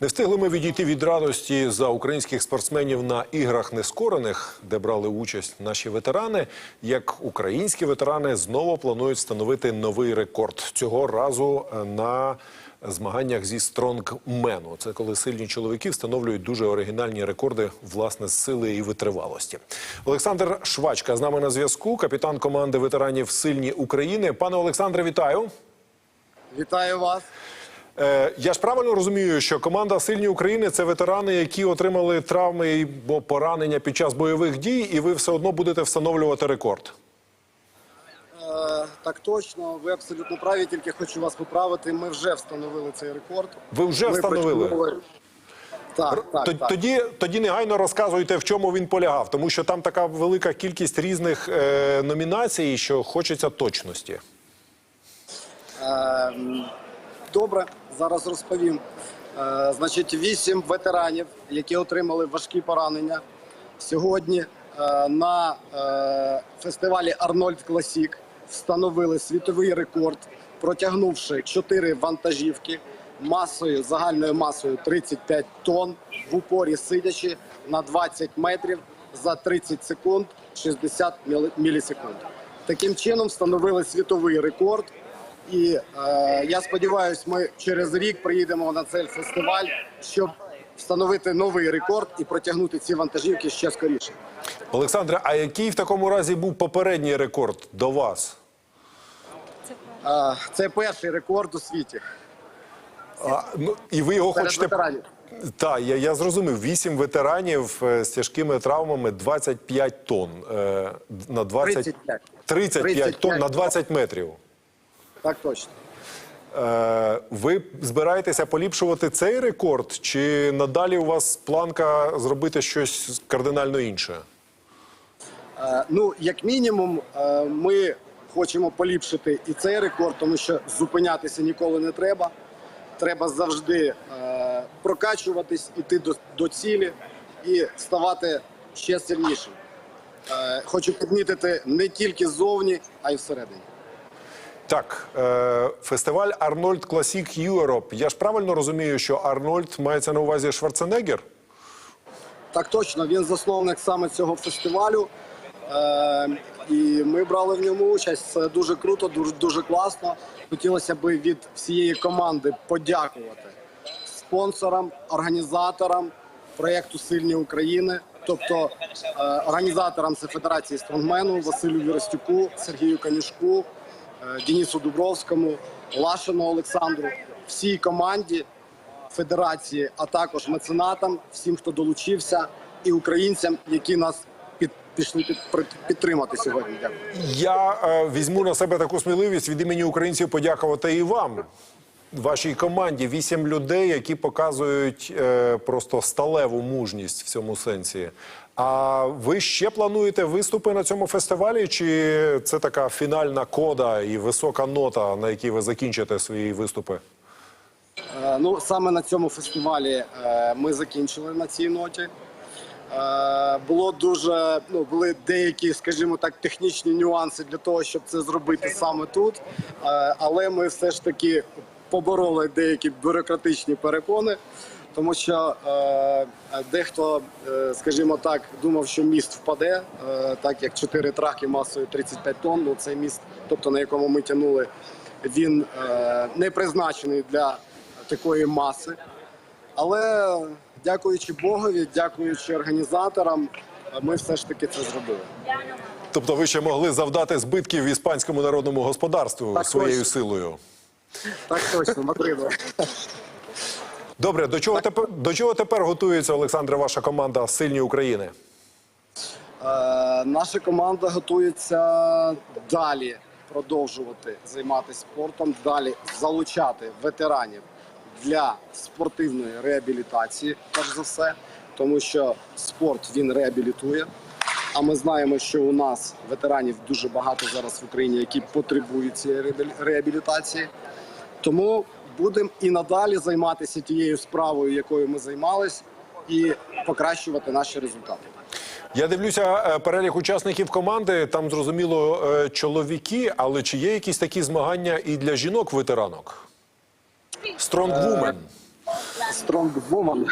Не встигли ми відійти від радості за українських спортсменів на іграх нескорених, де брали участь наші ветерани. Як українські ветерани знову планують встановити новий рекорд цього разу е, на змаганнях зі стронгмену. Це коли сильні чоловіки встановлюють дуже оригінальні рекорди власне з сили і витривалості. Олександр Швачка з нами на зв'язку, капітан команди ветеранів Сильні України. Пане Олександре, вітаю. Вітаю вас. Е, я ж правильно розумію, що команда Сильні України це ветерани, які отримали травми або поранення під час бойових дій, і ви все одно будете встановлювати рекорд. Е, так точно, ви абсолютно праві, тільки хочу вас поправити. Ми вже встановили цей рекорд. Ви вже Ми встановили? почали- Так, так, так. Тоді, тоді негайно розказуйте, в чому він полягав, тому що там така велика кількість різних е, номінацій, що хочеться точності. Е, добре, зараз розповім. Е, значить, вісім ветеранів, які отримали важкі поранення, сьогодні е, на е, фестивалі Арнольд Класік встановили світовий рекорд, протягнувши чотири вантажівки масою загальною масою 35 тонн в упорі сидячи на 20 метрів за 30 секунд 60 мілісекунд. Таким чином встановили світовий рекорд. І е, я сподіваюся, ми через рік приїдемо на цей фестиваль, щоб встановити новий рекорд і протягнути ці вантажівки ще скоріше. Олександре, а який в такому разі був попередній рекорд до вас? Е, це перший рекорд у світі А, ну, і ви його серед хочете ветеранів. Так, я, я зрозумів. Вісім ветеранів е, з тяжкими травмами, 25 тонн е, на 20... 35. 35 тонн на 35. 20 метрів. Так точно. Е, ви збираєтеся поліпшувати цей рекорд, чи надалі у вас планка зробити щось кардинально інше? Е, Ну, як мінімум, е, ми хочемо поліпшити і цей рекорд, тому що зупинятися ніколи не треба. Треба завжди е, прокачуватись, іти до, до цілі і ставати ще сильнішим. Е, Хочу підмітити не тільки ззовні, а й всередині. Так, е, фестиваль Арнольд Класік Юроп. Я ж правильно розумію, що Арнольд мається на увазі Шварценеггер? Так точно, він засновник саме цього фестивалю. Е, і ми брали в ньому участь. Це дуже круто, дуже дуже класно. Хотілося б від всієї команди подякувати спонсорам, організаторам проєкту Сильні України. Тобто е, організаторам це Федерації Стронгмену, Василю Віростюку, Сергію Канюшку, Денису Дубровському, Лашину Олександру, всій команді федерації, а також меценатам, всім, хто долучився, і українцям, які нас пішли підтримати сьогодні. Дякую. Я е, візьму на себе таку сміливість від імені українців подякувати і вам, вашій команді. Вісім людей, які показують е, просто сталеву мужність в цьому сенсі. А ви ще плануєте виступи на цьому фестивалі? Чи це така фінальна кода і висока нота, на якій ви закінчите свої виступи? Е, Ну саме на цьому фестивалі е, ми закінчили на цій ноті. Е, Було дуже ну були деякі, скажімо так, технічні нюанси для того, щоб це зробити саме тут. Але ми все ж таки побороли деякі бюрократичні перепони, тому що е, дехто, е, скажімо так, думав, що міст впаде, е, так як чотири траки масою 35 тонн. Ну цей міст, тобто на якому ми тягнули, він е, не призначений для такої маси. Але дякуючи Богові, дякуючи організаторам, ми все ж таки це зробили. Тобто ви ще могли завдати збитків іспанському народному господарству Так своєю точно. силою? Так точно, Мадриду. Добре, до чого тепер до чого тепер готується Олександре, ваша команда Сильні України? Е, наша команда готується далі продовжувати займатися спортом, далі залучати ветеранів для спортивної реабілітації, перш за все, тому що спорт він реабілітує. А ми знаємо, що у нас ветеранів дуже багато зараз в Україні, які потребують цієї реабілітації. Тому будемо і надалі займатися тією справою, якою ми займались, і покращувати наші результати. Я дивлюся е, перелік учасників команди. Там зрозуміло е, чоловіки, але чи є якісь такі змагання і для жінок-ветеранок? Strong woman.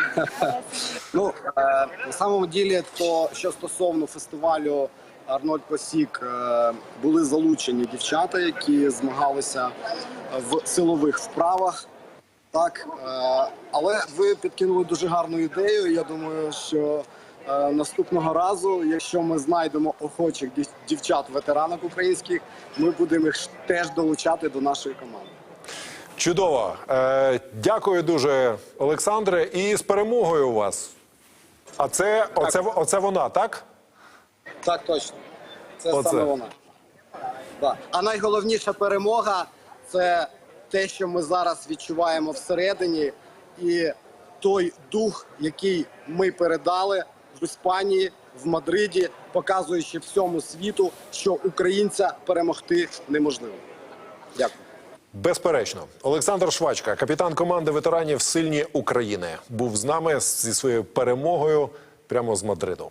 ну, е, на самому ділі, то що стосовно фестивалю Арнольд Посік, е, були залучені дівчата, які змагалися в силових вправах. Так, е, але ви підкинули дуже гарну ідею. Я думаю, що е, наступного разу, якщо ми знайдемо охочих дівчат-ветеранок українських, ми будемо їх теж долучати до нашої команди. Чудово. Е, дякую дуже, Олександре. І з перемогою у вас. А це оце, оце вона, так? Так, точно. Це Оце. саме вона. Да. А найголовніша перемога це те, що ми зараз відчуваємо всередині, і той дух, який ми передали в Іспанії, в Мадриді, показуючи всьому світу, що українця перемогти неможливо. Дякую. Безперечно, Олександр Швачка, капітан команди ветеранів Сильні України, був з нами зі своєю перемогою прямо з Мадриду.